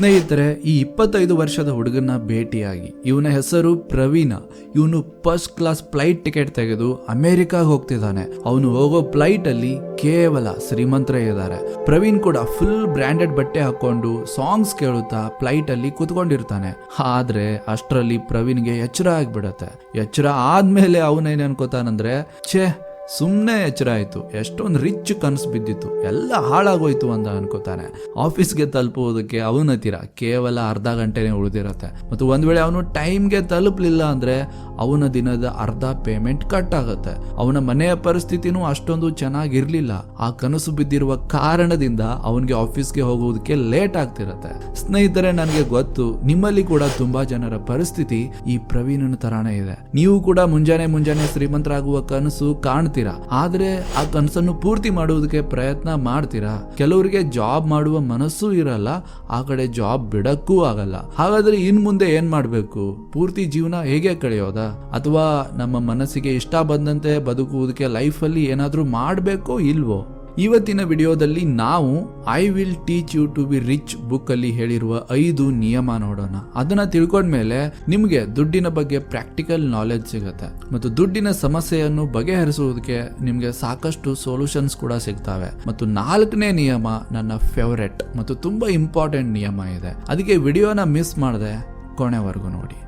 ಸ್ನೇಹಿತರೆ, ಈ ಇಪ್ಪತ್ತೈದು ವರ್ಷದ ಹುಡುಗನ ಭೇಟಿಯಾಗಿ ಇವನ ಹೆಸರು ಪ್ರವೀಣ. ಇವನು ಫಸ್ಟ್ ಕ್ಲಾಸ್ ಫ್ಲೈಟ್ ಟಿಕೆಟ್ ತೆಗೆದು ಅಮೆರಿಕಾಗ ಹೋಗ್ತಿದ್ದಾನೆ. ಅವನು ಹೋಗೋ ಫ್ಲೈಟ್ ಅಲ್ಲಿ ಕೇವಲ ಶ್ರೀಮಂತರೇ ಇದ್ದಾರೆ. ಪ್ರವೀಣ್ ಕೂಡ ಫುಲ್ ಬ್ರ್ಯಾಂಡೆಡ್ ಬಟ್ಟೆ ಹಾಕೊಂಡು ಸಾಂಗ್ಸ್ ಕೇಳುತ್ತಾ ಫ್ಲೈಟ್ ಅಲ್ಲಿ ಕೂತ್ಕೊಂಡಿರ್ತಾನೆ. ಆದ್ರೆ ಅಷ್ಟರಲ್ಲಿ ಪ್ರವೀಣ್ಗೆ ಎಚ್ಚರ ಆಗ್ಬಿಡತ್ತೆ. ಎಚ್ಚರ ಆದ್ಮೇಲೆ ಅವನೇನ್ ಅನ್ಕೋತಾನಂದ್ರೆ, ಛೇ ಸುಮ್ಮನೆ ಎಚ್ಚರ ಆಯಿತು ಎಷ್ಟೊಂದು ರಿಚ್ ಕನಸು ಬಿದ್ದಿತ್ತು. ಎಲ್ಲ ಹಾಳಾಗೋಯ್ತು ಅಂತ ಅನ್ಕೋತಾನೆ. ಆಫೀಸ್ಗೆ ತಲುಪುವುದಕ್ಕೆ ಅವನ ಹತ್ತಿರ ಕೇವಲ ಅರ್ಧ ಗಂಟೆನೇ ಉಳಿದಿರತ್ತೆ. ಮತ್ತು ಒಂದು ವೇಳೆ ಅವನು ಟೈಮ್ಗೆ ತಲುಪಲಿಲ್ಲ ಅಂದರೆ ಅವನ ದಿನದ ಅರ್ಧ ಪೇಮೆಂಟ್ ಕಟ್ ಆಗುತ್ತೆ. ಅವನ ಮನೆಯ ಪರಿಸ್ಥಿತಿನೂ ಅಷ್ಟೊಂದು ಚೆನ್ನಾಗಿರ್ಲಿಲ್ಲ. ಆ ಕನಸು ಬಿದ್ದಿರುವ ಕಾರಣದಿಂದ ಅವನಿಗೆ ಆಫೀಸ್ಗೆ ಹೋಗುವುದಕ್ಕೆ ಲೇಟ್ ಆಗ್ತಿರತ್ತೆ. ಸ್ನೇಹಿತರೆ, ನನಗೆ ಗೊತ್ತು, ನಿಮ್ಮಲ್ಲಿ ಕೂಡ ತುಂಬಾ ಜನರ ಪರಿಸ್ಥಿತಿ ಈ ಪ್ರವೀಣನ ತರಾನೇ ಇದೆ. ನೀವು ಕೂಡ ಮುಂಜಾನೆ ಮುಂಜಾನೆ ಶ್ರೀಮಂತರಾಗುವ ಕನಸು ಕಾಣ್ತೀರಾ? ಆದ್ರೆ ಆ ಕನಸನ್ನು ಪೂರ್ತಿ ಮಾಡುವುದಕ್ಕೆ ಪ್ರಯತ್ನ ಮಾಡ್ತೀರಾ? ಕೆಲವರಿಗೆ ಜಾಬ್ ಮಾಡುವ ಮನಸ್ಸು ಇರಲ್ಲ, ಆ ಕಡೆ ಜಾಬ್ ಬಿಡಕ್ಕೂ ಆಗಲ್ಲ. ಹಾಗಾದ್ರೆ ಇನ್ ಮುಂದೆ ಏನ್ ಮಾಡ್ಬೇಕು? ಪೂರ್ತಿ ಜೀವನ ಹೇಗೆ ಕಳೆಯೋದಾ? ಅಥವಾ ನಮ್ಮ ಮನಸ್ಸಿಗೆ ಇಷ್ಟ ಬಂದಂತೆ ಬದುಕುವುದಕ್ಕೆ ಲೈಫಲ್ಲಿ ಏನಾದ್ರೂ ಮಾಡಬೇಕೋ ಇಲ್ವೋ? ಇವತ್ತಿನ ವಿಡಿಯೋದಲ್ಲಿ ನಾವು I will teach you to be rich book ಅಲ್ಲಿ ಹೇಳಿರುವ ಐದು ನಿಯಮ ನೋಡೋಣ. ಅದನ್ನ ತಿಳ್ಕೊಂಡ್ಮೇಲೆ ನಿಮಗೆ ದುಡ್ಡಿನ ಬಗ್ಗೆ ಪ್ರಾಕ್ಟಿಕಲ್ ನಾಲೆಜ್ ಸಿಗುತ್ತೆ. ಮತ್ತು ದುಡ್ಡಿನ ಸಮಸ್ಯೆಯನ್ನು ಬಗೆಹರಿಸುವುದಕ್ಕೆ ನಿಮಗೆ ಸಾಕಷ್ಟು ಸೊಲ್ಯೂಷನ್ಸ್ ಕೂಡ ಸಿಗ್ತವೆ. ಮತ್ತು ನಾಲ್ಕನೇ ನಿಯಮ ನನ್ನ ಫೇವರೆಟ್ ಮತ್ತು ತುಂಬಾ ಇಂಪಾರ್ಟೆಂಟ್ ನಿಯಮ ಇದೆ. ಅದಕ್ಕೆ ವಿಡಿಯೋನ ಮಿಸ್ ಮಾಡದೆ ಕೊನೆವರೆಗೂ ನೋಡಿ.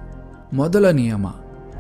ಮೊದಲ ನಿಯಮ.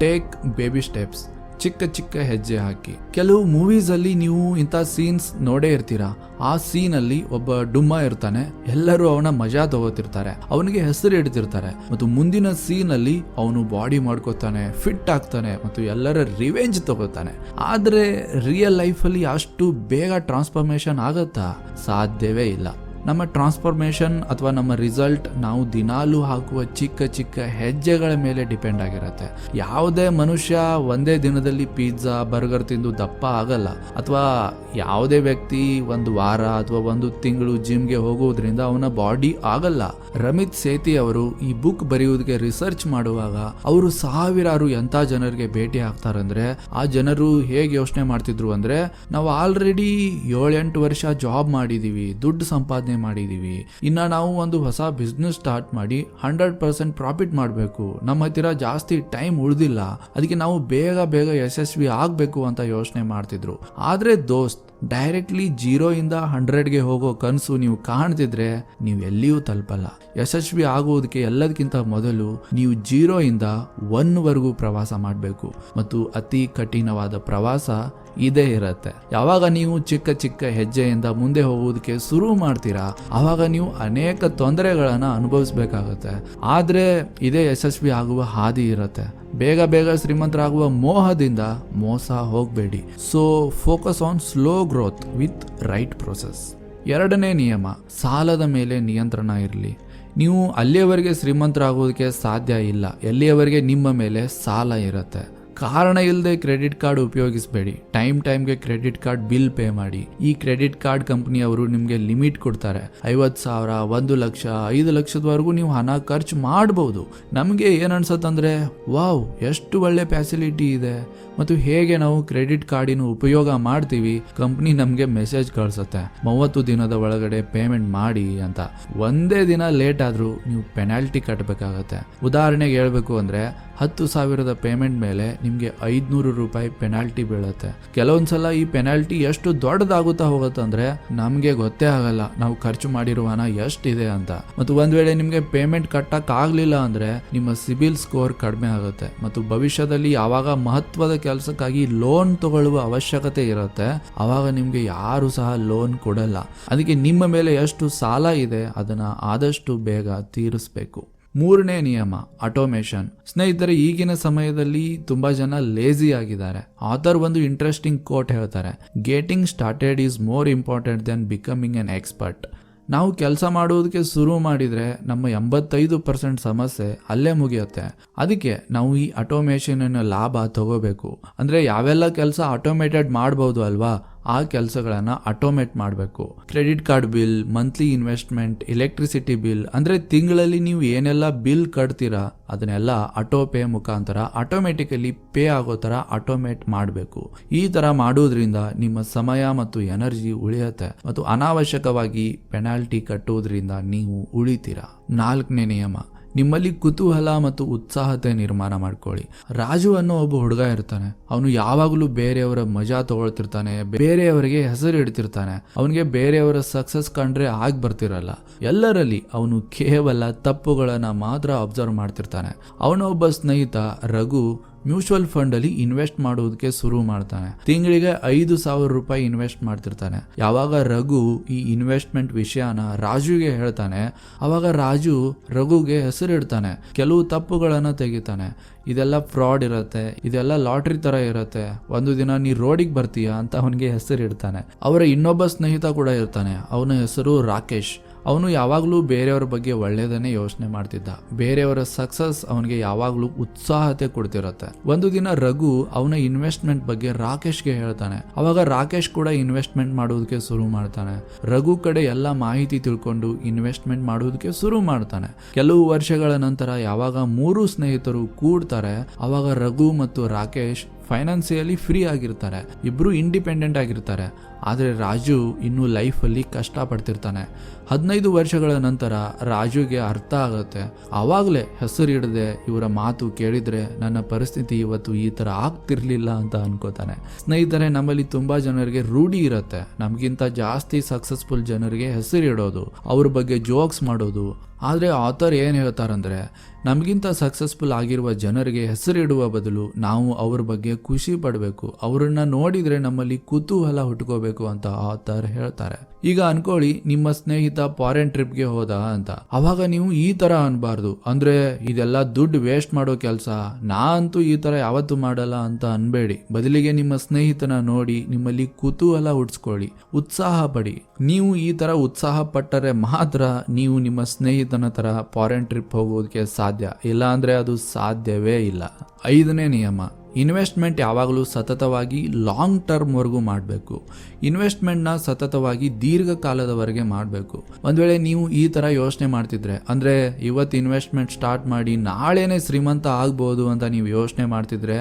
ಟೇಕ್ ಬೇಬಿ ಸ್ಟೆಪ್ಸ್ ಚಿಕ್ಕ ಚಿಕ್ಕ ಹೆಜ್ಜೆ ಹಾಕಿ. ಕೆಲವು ಮೂವೀಸ್ ಅಲ್ಲಿ ನೀವು ಇಂಥ ಸೀನ್ಸ್ ನೋಡೇ ಇರ್ತೀರಾ? ಆ ಸೀನ್ ಅಲ್ಲಿ ಒಬ್ಬ ಡುಮ್ಮ ಇರ್ತಾನೆ. ಎಲ್ಲರೂ ಅವನ ಮಜಾ ತಗೋತಿರ್ತಾರೆ. ಅವನಿಗೆ ಹೆಸರು ಇಡ್ತಿರ್ತಾರೆ ಮತ್ತು ಮುಂದಿನ ಸೀನ್ ಅಲ್ಲಿ ಅವನು ಬಾಡಿ ಮಾಡ್ಕೋತಾನೆ ಫಿಟ್ ಆಗ್ತಾನೆ ಮತ್ತು ಎಲ್ಲರ ರಿವೆಂಜ್ ತಗೋತಾನೆ. ಆದ್ರೆ ರಿಯಲ್ ಲೈಫ್ ಅಲ್ಲಿ ಅಷ್ಟು ಬೇಗ ಟ್ರಾನ್ಸ್ಫಾರ್ಮೇಶನ್ ಆಗತ್ತಾ? ಸಾಧ್ಯವೇ ಇಲ್ಲ. ನಮ್ಮ ಟ್ರಾನ್ಸ್ಫಾರ್ಮೇಷನ್ ಅಥವಾ ನಮ್ಮ ರಿಸಲ್ಟ್ ನಾವು ದಿನಾಲೂ ಹಾಕುವ ಚಿಕ್ಕ ಚಿಕ್ಕ ಹೆಜ್ಜೆಗಳ ಮೇಲೆ ಡಿಪೆಂಡ್ ಆಗಿರುತ್ತೆ. ಯಾವುದೇ ಮನುಷ್ಯ ಒಂದೇ ದಿನದಲ್ಲಿ ಪಿಜ್ಜಾ ಬರ್ಗರ್ ತಿಂದು ದಪ್ಪ ಆಗಲ್ಲ. ಅಥವಾ ಯಾವುದೇ ವ್ಯಕ್ತಿ ಒಂದು ವಾರ ಅಥವಾ ಒಂದು ತಿಂಗಳು ಜಿಮ್ಗೆ ಹೋಗುವುದರಿಂದ ಅವನ ಬಾಡಿ ಆಗಲ್ಲ. ರಮಿತ್ ಸೇತಿ ಅವರು ಈ ಬುಕ್ ಬರೆಯುವುದಕ್ಕೆ ರಿಸರ್ಚ್ ಮಾಡುವಾಗ ಅವರು ಸಾವಿರಾರು ಎಂಥ ಜನರಿಗೆ ಭೇಟಿ ಆಗ್ತಾರಂದ್ರೆ, ಆ ಜನರು ಹೇಗೆ ಯೋಚನೆ ಮಾಡ್ತಿದ್ರು ಅಂದ್ರೆ, ನಾವು ಆಲ್ರೆಡಿ ಏಳೆಂಟು ವರ್ಷ ಜಾಬ್ ಮಾಡಿದೀವಿ, ದುಡ್ಡು ಸಂಪಾದನೆ ಮಾಡಿದೀವಿ. ಇನ್ನ ನಾವು ಒಂದು ಹೊಸ ಬಿಸ್ನೆಸ್ ಸ್ಟಾರ್ಟ್ ಮಾಡಿ ಹಂಡ್ರೆಡ್ ಪರ್ಸೆಂಟ್ ಪ್ರಾಫಿಟ್ ಮಾಡಬೇಕು. ನಮ್ಮ ಹತ್ತಿರ ಜಾಸ್ತಿ ಟೈಮ್ ಉಳಿದಿಲ್ಲ. ಅದಕ್ಕೆ ನಾವು ಬೇಗ ಬೇಗ ಯಶಸ್ವಿ ಆಗಬೇಕು ಅಂತ ಯೋಚನೆ ಮಾಡ್ತಿದ್ರು. ಆದ್ರೆ ದೋಸ್ತ್ ಡೈರೆಕ್ಟ್ಲಿ ಜೀರೋ ಇಂದ ಹಂಡ್ರೆಡ್ಗೆ ಹೋಗೋ ಕನಸು ನೀವು ಕಾಣ್ತಿದ್ರೆ ನೀವು ಎಲ್ಲಿಯೂ ತಲುಪಲ್ಲ. ಯಶಸ್ವಿ ಆಗುವುದಕ್ಕೆ ಎಲ್ಲದಕ್ಕಿಂತ ಮೊದಲು ನೀವು ಜೀರೋ ಇಂದ ಒನ್ ವರೆಗೂ ಪ್ರವಾಸ ಮಾಡಬೇಕು. ಮತ್ತು ಅತಿ ಕಠಿಣವಾದ ಪ್ರವಾಸ ಇದೇ ಇರುತ್ತೆ. ಯಾವಾಗ ನೀವು ಚಿಕ್ಕ ಚಿಕ್ಕ ಹೆಜ್ಜೆಯಿಂದ ಮುಂದೆ ಹೋಗುವುದಕ್ಕೆ ಶುರು ಮಾಡ್ತೀರಾ ಆವಾಗ ನೀವು ಅನೇಕ ತೊಂದರೆಗಳನ್ನು ಅನುಭವಿಸ್ಬೇಕಾಗತ್ತೆ. ಆದ್ರೆ ಇದೇ ಯಶಸ್ವಿ ಆಗುವ ಹಾದಿ ಇರುತ್ತೆ. ಬೇಗ ಬೇಗ ಶ್ರೀಮಂತರಾಗುವ ಮೋಹದಿಂದ ಮೋಸ ಹೋಗಬೇಡಿ. So focus on slow growth with right process ಎರಡನೇ ನಿಯಮ, ಸಾಲದ ಮೇಲೆ ನಿಯಂತ್ರಣ ಇರಲಿ. ನೀವು ಅಲ್ಲಿಯವರೆಗೆ ಶ್ರೀಮಂತರಾಗೋದಕ್ಕೆ ಸಾಧ್ಯ ಇಲ್ಲ. ಎಲ್ಲಿಯವರೆಗೆ ನಿಮ್ಮ ಮೇಲೆ ಸಾಲ ಇರುತ್ತೆ. ಕಾರಣ ಇಲ್ಲದೆ ಕ್ರೆಡಿಟ್ ಕಾರ್ಡ್ ಉಪಯೋಗಿಸಬೇಡಿ. ಟೈಮ್ ಟೈಮ್ಗೆ ಕ್ರೆಡಿಟ್ ಕಾರ್ಡ್ ಬಿಲ್ ಪೇ ಮಾಡಿ. ಈ ಕ್ರೆಡಿಟ್ ಕಾರ್ಡ್ ಕಂಪನಿಯವರು ನಿಮಗೆ ಲಿಮಿಟ್ ಕೊಡ್ತಾರೆ. ಐವತ್ತು ಸಾವಿರ, ಒಂದು ಲಕ್ಷ, ಐದು ಲಕ್ಷದವರೆಗೂ ನೀವು ಹಣ ಖರ್ಚು ಮಾಡಬಹುದು ನಮಗೆ ಏನು ಅನ್ಸತ್ತಂದ್ರೆ, ವಾವ್, ಎಷ್ಟು ಒಳ್ಳೆ ಫ್ಯಾಸಿಲಿಟಿ ಇದೆ. ಮತ್ತು ಹೇಗೆ ನಾವು ಕ್ರೆಡಿಟ್ ಕಾರ್ಡಿನ ಉಪಯೋಗ ಮಾಡ್ತೀವಿ, ಕಂಪ್ನಿ ನಮಗೆ ಮೆಸೇಜ್ ಕಳ್ಸುತ್ತೆ. ಮೂವತ್ತು ದಿನದ ಒಳಗಡೆ ಪೇಮೆಂಟ್ ಮಾಡಿ ಅಂತ. ಒಂದೇ ದಿನ ಲೇಟ್ ಆದರೂ ನೀವು ಪೆನಾಲ್ಟಿ ಕಟ್ಟಬೇಕಾಗತ್ತೆ ಉದಾಹರಣೆಗೆ ಹೇಳ್ಬೇಕು ಅಂದರೆ, ಹತ್ತು ಸಾವಿರದ ಪೇಮೆಂಟ್ ಮೇಲೆ ನಿಮಗೆ ಐದುನೂರು ರೂಪಾಯಿ ಪೆನಾಲ್ಟಿ ಬೀಳುತ್ತೆ. ಕೆಲವೊಂದ್ಸಲ ಈ ಪೆನಾಲ್ಟಿ ಎಷ್ಟು ದೊಡ್ಡದಾಗುತ್ತಾ ಹೋಗುತ್ತೆ ಅಂದ್ರೆ, ನಮಗೆ ಗೊತ್ತೇ ಆಗಲ್ಲ, ನಾವು ಖರ್ಚು ಮಾಡಿರುವ ಹಣ ಎಷ್ಟಿದೆ ಅಂತ. ಮತ್ತು ಒಂದ್ ವೇಳೆ ನಿಮಗೆ ಪೇಮೆಂಟ್ ಕಟ್ಟಕ್ ಆಗ್ಲಿಲ್ಲ ಅಂದ್ರೆ, ನಿಮ್ಮ ಸಿಬಿಲ್ ಸ್ಕೋರ್ ಕಡಿಮೆ ಆಗುತ್ತೆ. ಮತ್ತು ಭವಿಷ್ಯದಲ್ಲಿ ಯಾವಾಗ ಮಹತ್ವದ ಕೆಲಸಕ್ಕಾಗಿ ಲೋನ್ ತಗೊಳ್ಳುವ ಅವಶ್ಯಕತೆ ಇರುತ್ತೆ. ಅವಾಗ ನಿಮ್ಗೆ ಯಾರು ಸಹ ಲೋನ್ ಕೊಡಲ್ಲ. ಅದಕ್ಕೆ ನಿಮ್ಮ ಮೇಲೆ ಎಷ್ಟು ಸಾಲ ಇದೆ, ಅದನ್ನ ಆದಷ್ಟು ಬೇಗ ತೀರಿಸಬೇಕು. ಮೂರನೇ ನಿಯಮ ಆಟೋಮೇಷನ್ ಸ್ನೇಹಿತರೆ, ಈಗಿನ ಸಮಯದಲ್ಲಿ ತುಂಬಾ ಜನ ಲೇಜಿ ಆಗಿದ್ದಾರೆ. ಆಥರ್ ಒಂದು ಇಂಟ್ರೆಸ್ಟಿಂಗ್ ಕೋಟ್ ಹೇಳ್ತಾರೆ. Getting started is more important than becoming an expert ನಾವು ಕೆಲಸ ಮಾಡೋದಕ್ಕೆ ಶುರು ಮಾಡಿದರೆ ನಮ್ಮ ಎಂಬತ್ತೈದು ಪರ್ಸೆಂಟ್ ಸಮಸ್ಯೆ ಅಲ್ಲೇ ಮುಗಿಯುತ್ತೆ. ಅದಕ್ಕೆ ನಾವು ಈ ಆಟೋಮೇಷನ್ ಲಾಭ ತಗೋಬೇಕು. ಅಂದರೆ ಯಾವೆಲ್ಲ ಕೆಲಸ ಆಟೋಮೇಟೆಡ್ ಮಾಡ್ಬೋದು ಅಲ್ವಾ? ಆ ಕೆಲಸಗಳನ್ನ ಆಟೋಮೇಟ್ ಮಾಡಬೇಕು. Credit card bill monthly investment electricity bill ಅಂದ್ರೆ ತಿಂಗಳಲ್ಲಿ ನೀವು ಏನೆಲ್ಲ ಬಿಲ್ ಕಟ್ತೀರಾ, ಅದನ್ನೆಲ್ಲ ಆಟೋ ಪೇ ಮುಖಾಂತರ ಆಟೋಮೆಟಿಕಲಿ ಪೇ ಆಗೋ ಥರ ಆಟೋಮೇಟ್ ಮಾಡಬೇಕು. ಈ ತರ ಮಾಡೋದ್ರಿಂದ ನಿಮ್ಮ ಸಮಯ ಮತ್ತು ಎನರ್ಜಿ ಉಳಿಯುತ್ತೆ ಮತ್ತು ಅನಾವಶ್ಯಕವಾಗಿ ಪೆನಾಲ್ಟಿ ಕಟ್ಟುವುದರಿಂದ ನೀವು ಉಳಿತೀರಾ. ನಾಲ್ಕನೇ ನಿಯಮ. ನಿಮ್ಮಲ್ಲಿ ಕುತೂಹಲ ಮತ್ತು ಉತ್ಸಾಹತೆ ನಿರ್ಮಾಣ ಮಾಡ್ಕೊಳ್ಳಿ. ರಾಜು ಅನ್ನೋ ಒಬ್ಬ ಹುಡುಗ ಇರ್ತಾನೆ. ಅವನು ಯಾವಾಗಲೂ ಬೇರೆಯವರ ಮಜಾ ತಗೊಳ್ತಿರ್ತಾನೆ, ಬೇರೆಯವರಿಗೆ ಹೆಸರು ಇಡ್ತಿರ್ತಾನೆ. ಅವನಿಗೆ ಬೇರೆಯವರ ಸಕ್ಸಸ್ ಕಂಡ್ರೆ ಆಗ್ ಬರ್ತಿರಲ್ಲ. ಎಲ್ಲರಲ್ಲಿ ಅವನು ಕೇವಲ ತಪ್ಪುಗಳನ್ನ ಮಾತ್ರ ಅಬ್ಸರ್ವ್ ಮಾಡ್ತಿರ್ತಾನೆ. ಅವನ ಒಬ್ಬ ಸ್ನೇಹಿತ, ರಘು ಮ್ಯೂಚುವಲ್ ಫಂಡ್ ಅಲ್ಲಿ ಇನ್ವೆಸ್ಟ್ ಮಾಡೋದಕ್ಕೆ ಶುರು ಮಾಡ್ತಾನೆ. ತಿಂಗಳಿಗೆ ಐದು ಸಾವಿರ ರೂಪಾಯಿ ಇನ್ವೆಸ್ಟ್ ಮಾಡ್ತಿರ್ತಾನೆ. ಯಾವಾಗ ರಘು ಈ ಇನ್ವೆಸ್ಟ್ಮೆಂಟ್ ವಿಷಯನ ರಾಜುಗೆ ಹೇಳ್ತಾನೆ, ಅವಾಗ ರಾಜು ರಘುಗೆ ಹೆಸರಿಡ್ತಾನೆ. ಕೆಲವು ತಪ್ಪುಗಳನ್ನ ತೆಗಿತಾನೆ. ಇದೆಲ್ಲ ಫ್ರಾಡ್ ಇರುತ್ತೆ, ಇದೆಲ್ಲ ಲಾಟ್ರಿ ತರ ಇರುತ್ತೆ. ಒಂದು ದಿನ ನೀ ರೋಡಿಗೆ ಬರ್ತೀಯ ಅಂತ ಅವನಿಗೆ ಹೆಸರಿಡ್ತಾನೆ. ಅವರ ಇನ್ನೊಬ್ಬ ಸ್ನೇಹಿತ ಕೂಡ ಇರ್ತಾನೆ. ಅವನ ಹೆಸರು ರಾಕೇಶ್. ಅವನು ಯಾವಾಗಲೂ ಬೇರೆಯವರ ಬಗ್ಗೆ ಒಳ್ಳೆಯದನ್ನೇ ಯೋಚನೆ ಮಾಡ್ತಿದ್ದ. ಬೇರೆಯವರ ಸಕ್ಸಸ್ ಅವನಿಗೆ ಯಾವಾಗಲೂ ಉತ್ಸಾಹತೆ ಕೊಡ್ತಿರತ್ತೆ. ಒಂದು ದಿನ ರಘು ಅವನ ಇನ್ವೆಸ್ಟ್ಮೆಂಟ್ ಬಗ್ಗೆ ರಾಕೇಶ್ಗೆ ಹೇಳ್ತಾನೆ. ಅವಾಗ ರಾಕೇಶ್ ಕೂಡ ಇನ್ವೆಸ್ಟ್ಮೆಂಟ್ ಮಾಡೋದಕ್ಕೆ ಶುರು ಮಾಡ್ತಾನೆ. ರಘು ಕಡೆ ಎಲ್ಲ ಮಾಹಿತಿ ತಿಳ್ಕೊಂಡು ಇನ್ವೆಸ್ಟ್ಮೆಂಟ್ ಮಾಡೋದಕ್ಕೆ ಶುರು ಮಾಡ್ತಾನೆ. ಕೆಲವು ವರ್ಷಗಳ ನಂತರ ಯಾವಾಗ ಮೂರು ಸ್ನೇಹಿತರು ಕೂಡ್ತಾರೆ, ಅವಾಗ ರಘು ಮತ್ತು ರಾಕೇಶ್ ಫೈನಾನ್ಸಿಯಲಿ ಫ್ರೀ ಆಗಿರ್ತಾರೆ. ಇಬ್ರು ಇಂಡಿಪೆಂಡೆಂಟ್ ಆಗಿರ್ತಾರೆ. ಆದರೆ ರಾಜು ಇನ್ನೂ ಲೈಫಲ್ಲಿ ಕಷ್ಟಪಡ್ತಿರ್ತಾನೆ. ಹದಿನೈದು ವರ್ಷಗಳ ನಂತರ ರಾಜುಗೆ ಅರ್ಥ ಆಗುತ್ತೆ. ಆವಾಗಲೇ ಹೆಸರಿಡದೆ ಇವರ ಮಾತು ಕೇಳಿದರೆ ನನ್ನ ಪರಿಸ್ಥಿತಿ ಇವತ್ತು ಈ ಥರ ಆಗ್ತಿರ್ಲಿಲ್ಲ ಅಂತ ಅನ್ಕೋತಾನೆ. ಸ್ನೇಹಿತರೆ, ನಮ್ಮಲ್ಲಿ ತುಂಬ ಜನರಿಗೆ ರೂಢಿ ಇರುತ್ತೆ. ನಮಗಿಂತ ಜಾಸ್ತಿ ಸಕ್ಸಸ್ಫುಲ್ ಜನರಿಗೆ ಹೆಸರಿಡೋದು ಅವ್ರ ಬಗ್ಗೆ ಜೋಕ್ಸ್ ಮಾಡೋದು ಆದರೆ ಆಥರ್ ಏನು ಹೇಳ್ತಾರಂದ್ರೆ, ನಮಗಿಂತ ಸಕ್ಸಸ್ಫುಲ್ ಆಗಿರುವ ಜನರಿಗೆ ಹೆಸರಿಡುವ ಬದಲು ನಾವು ಅವ್ರ ಬಗ್ಗೆ ಖುಷಿ ಪಡಬೇಕು. ಅವರನ್ನ ನೋಡಿದ್ರೆ ನಮ್ಮಲ್ಲಿ ಕುತೂಹಲ ಹುಟ್ಕೋಬೇಕು ಅಂತ ಆಥರ್ ಹೇಳ್ತಾರೆ. ಈಗ ಅನ್ಕೊಳ್ಳಿ, ನಿಮ್ಮ ಸ್ನೇಹಿತ ಫಾರಿನ್ ಟ್ರಿಪ್ಗೆ ಹೋದ ಅಂತ. ಅವಾಗ ನೀವು ಈ ತರ ಅನ್ಬಾರ್ದು. ಅಂದ್ರೆ, ಇದೆಲ್ಲ ದುಡ್ಡು ವೇಸ್ಟ್ ಮಾಡೋ ಕೆಲಸ. ನಾ ಅಂತೂ ಈ ತರ ಯಾವತ್ತೂ ಮಾಡಲ್ಲ ಅಂತ ಅನ್ಬೇಡಿ. ಬದಲಿಗೆ ನಿಮ್ಮ ಸ್ನೇಹಿತನ ನೋಡಿ ನಿಮ್ಮಲ್ಲಿ ಕುತೂಹಲ ಹುಟ್ಸ್ಕೊಳ್ಳಿ. ಉತ್ಸಾಹ ಪಡಿ. ನೀವು ಈ ತರ ಉತ್ಸಾಹ ಪಟ್ಟರೆ ಮಾತ್ರ ನೀವು ನಿಮ್ಮ ಸ್ನೇಹಿತನ ತರ ಫಾರಿನ್ ಟ್ರಿಪ್ ಹೋಗೋದಕ್ಕೆ ಸಾಧ್ಯ? ಇಲ್ಲ ಅಂದ್ರೆ ಅದು ಸಾಧ್ಯವೇ ಇಲ್ಲ. ಐದನೇ ನಿಯಮ ಇನ್ವೆಸ್ಟ್ಮೆಂಟ್ ಯಾವಾಗಲೂ ಸತತವಾಗಿ ಲಾಂಗ್ ಟರ್ಮ್ವರೆಗೂ ಮಾಡಬೇಕು. ಇನ್ವೆಸ್ಟ್ಮೆಂಟ್ನ ಸತತವಾಗಿ ದೀರ್ಘಕಾಲದವರೆಗೆ ಮಾಡಬೇಕು. ಒಂದು ವೇಳೆ ನೀವು ಈ ಥರ ಯೋಚನೆ ಮಾಡ್ತಿದ್ರೆ, ಅಂದರೆ ಇವತ್ತು ಇನ್ವೆಸ್ಟ್ಮೆಂಟ್ ಸ್ಟಾರ್ಟ್ ಮಾಡಿ ನಾಳೆನೇ ಶ್ರೀಮಂತ ಆಗ್ಬೋದು ಅಂತ ನೀವು ಯೋಚನೆ ಮಾಡ್ತಿದ್ರೆ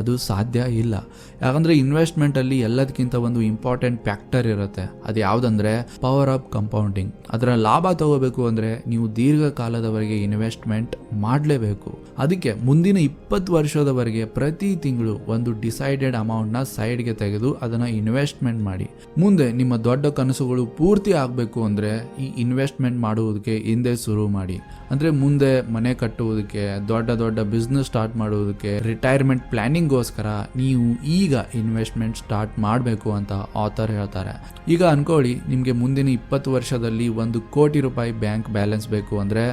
ಅದು ಸಾಧ್ಯ ಇಲ್ಲ. ಯಾಕಂದರೆ ಇನ್ವೆಸ್ಟ್ಮೆಂಟಲ್ಲಿ ಎಲ್ಲದಕ್ಕಿಂತ ಒಂದು ಇಂಪಾರ್ಟೆಂಟ್ ಫ್ಯಾಕ್ಟರ್ ಇರುತ್ತೆ. ಅದು ಯಾವುದಂದ್ರೆ ಪವರ್ ಆಫ್ ಕಂಪೌಂಡಿಂಗ್ ಅದರ ಲಾಭ ತಗೋಬೇಕು ಅಂದರೆ ನೀವು ದೀರ್ಘಕಾಲದವರೆಗೆ ಇನ್ವೆಸ್ಟ್ಮೆಂಟ್ ಮಾಡಲೇಬೇಕು. ಅದಕ್ಕೆ ಮುಂದಿನ ಇಪ್ಪತ್ತು ವರ್ಷದವರೆಗೆ ಪ್ರತಿ ತಿಂಗಳು ಒಂದು ಡಿಸೈಡೆಡ್ ಅಮೌಂಟ್ನ ಸೈಡ್ಗೆ ತೆಗೆದು ಅದನ್ನು ಇನ್ವೆಸ್ಟ್ಮೆಂಟ್ ಮಾಡಿ. ಮುಂದೆ ನಿಮ್ಮ ದೊಡ್ಡ ಕನಸುಗಳು ಪೂರ್ತಿ ಆಗಬೇಕು ಅಂದರೆ ಈ ಇನ್ವೆಸ್ಟ್ಮೆಂಟ್ ಮಾಡುವುದಕ್ಕೆ ಹಿಂದೆ ಶುರು ಮಾಡಿ. ಅಂದರೆ ಮುಂದೆ ಮನೆ ಕಟ್ಟುವುದಕ್ಕೆ, ದೊಡ್ಡ ದೊಡ್ಡ ಬಿಸ್ನೆಸ್ ಸ್ಟಾರ್ಟ್ ಮಾಡುವುದಕ್ಕೆ ರಿಟೈರ್ಮೆಂಟ್ ಪ್ಲಾನಿಂಗ್ಗೋಸ್ಕರ ನೀವು ಈಗ ಇನ್ವೆಸ್ಟ್ಮೆಂಟ್ ಸ್ಟಾರ್ಟ್ ಮಾಡಬೇಕು ಅಂತ ಆಥರ್ ಹೇಳ್ತಾರೆ. ಈಗ ಅನ್ಕೊಳ್ಳಿ, ನಿಮಗೆ ಮುಂದಿನ ಇಪ್ಪತ್ತು ವರ್ಷದಲ್ಲಿ ಒಂದು ಕೋಟಿ ರೂಪಾಯಿ ಬ್ಯಾಂಕ್ ಬ್ಯಾಲೆನ್ಸ್ ಬೇಕು ಅಂದರೆ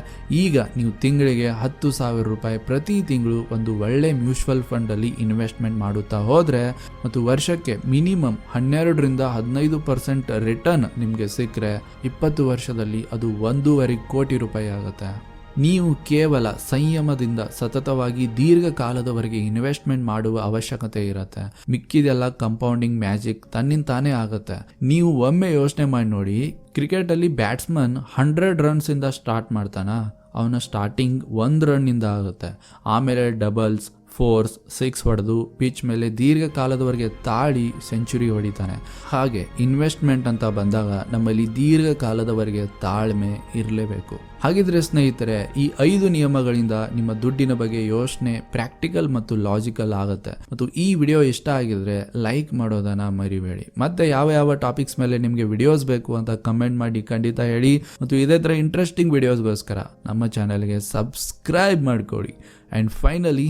ಈಗ ನೀವು ತಿಂಗಳಿಗೆ ಹತ್ತು ಸಾವಿರ ರೂಪಾಯಿ ಪ್ರತಿ ತಿಂಗಳು ಒಂದು ಒಳ್ಳೆ ಮ್ಯೂಚುವಲ್ ಫಂಡಲ್ಲಿ ಇನ್ವೆಸ್ಟ್ಮೆಂಟ್ ಮಾಡುತ್ತಾ ಹೋದರೆ ಮತ್ತು ವರ್ಷಕ್ಕೆ ಮಿನಿಮಮ್ ಹನ್ನೆರಡರಿಂದ ಹದಿನೈದು ಪರ್ಸೆಂಟ್ ರಿಟರ್ನ್ ನಿಮಗೆ ಸಿಕ್ಕರೆ ಇಪ್ಪತ್ತು ವರ್ಷದಲ್ಲಿ ಅದು ಒಂದೂವರೆ ಕೋಟಿ ರೂಪಾಯಿ ಆಗುತ್ತೆ. ನೀವು ಕೇವಲ ಸಂಯಮದಿಂದ ಸತತವಾಗಿ ದೀರ್ಘಕಾಲದವರೆಗೆ ಇನ್ವೆಸ್ಟ್ಮೆಂಟ್ ಮಾಡುವ ಅವಶ್ಯಕತೆ ಇರುತ್ತೆ. ಮಿಕ್ಕಿದೆಲ್ಲ ಕಂಪೌಂಡಿಂಗ್ ಮ್ಯಾಜಿಕ್ ತನ್ನಿಂತಾನೇ ಆಗುತ್ತೆ. ನೀವು ಒಮ್ಮೆ ಯೋಚನೆ ಮಾಡಿ ನೋಡಿ, ಕ್ರಿಕೆಟಲ್ಲಿ ಬ್ಯಾಟ್ಸ್ಮನ್ ಹಂಡ್ರೆಡ್ ರನ್ಸಿಂದ ಸ್ಟಾರ್ಟ್ ಮಾಡ್ತಾನ? ಅವನ ಸ್ಟಾರ್ಟಿಂಗ್ ಒಂದು ರನ್ನಿಂದ ಆಗುತ್ತೆ. ಆಮೇಲೆ ಡಬಲ್ಸ್ ಫೋರ್ಸ್, ಸಿಕ್ಸ್ ಹೊಡೆದು ಪಿಚ್ ಮೇಲೆ ದೀರ್ಘಕಾಲದವರೆಗೆ ತಾಳಿ ಸೆಂಚುರಿ ಹೊಡಿತಾನೆ. ಹಾಗೆ ಇನ್ವೆಸ್ಟ್ಮೆಂಟ್ ಅಂತ ಬಂದಾಗ ನಮ್ಮಲ್ಲಿ ದೀರ್ಘಕಾಲದವರೆಗೆ ತಾಳ್ಮೆ ಇರಲೇಬೇಕು. ಹಾಗಿದ್ರೆ ಸ್ನೇಹಿತರೆ, ಈ ಐದು ನಿಯಮಗಳಿಂದ ನಿಮ್ಮ ದುಡ್ಡಿನ ಬಗ್ಗೆ ಯೋಚನೆ ಪ್ರಾಕ್ಟಿಕಲ್ ಮತ್ತು ಲಾಜಿಕಲ್ ಆಗುತ್ತೆ. ಮತ್ತು ಈ ವಿಡಿಯೋ ಇಷ್ಟ ಆಗಿದ್ರೆ ಲೈಕ್ ಮಾಡೋದನ್ನ ಮರಿಬೇಡಿ. ಮತ್ತೆ ಯಾವ ಯಾವ ಟಾಪಿಕ್ಸ್ ಮೇಲೆ ನಿಮಗೆ ವಿಡಿಯೋಸ್ ಬೇಕು ಅಂತ ಕಮೆಂಟ್ ಮಾಡಿ ಖಂಡಿತ ಹೇಳಿ. ಮತ್ತು ಇದೇ ಥರ ಇಂಟ್ರೆಸ್ಟಿಂಗ್ ವಿಡಿಯೋಸ್ಗೋಸ್ಕರ ನಮ್ಮ ಚಾನೆಲ್ಗೆ ಸಬ್ಸ್ಕ್ರೈಬ್ ಮಾಡ್ಕೊಳ್ಳಿ and finally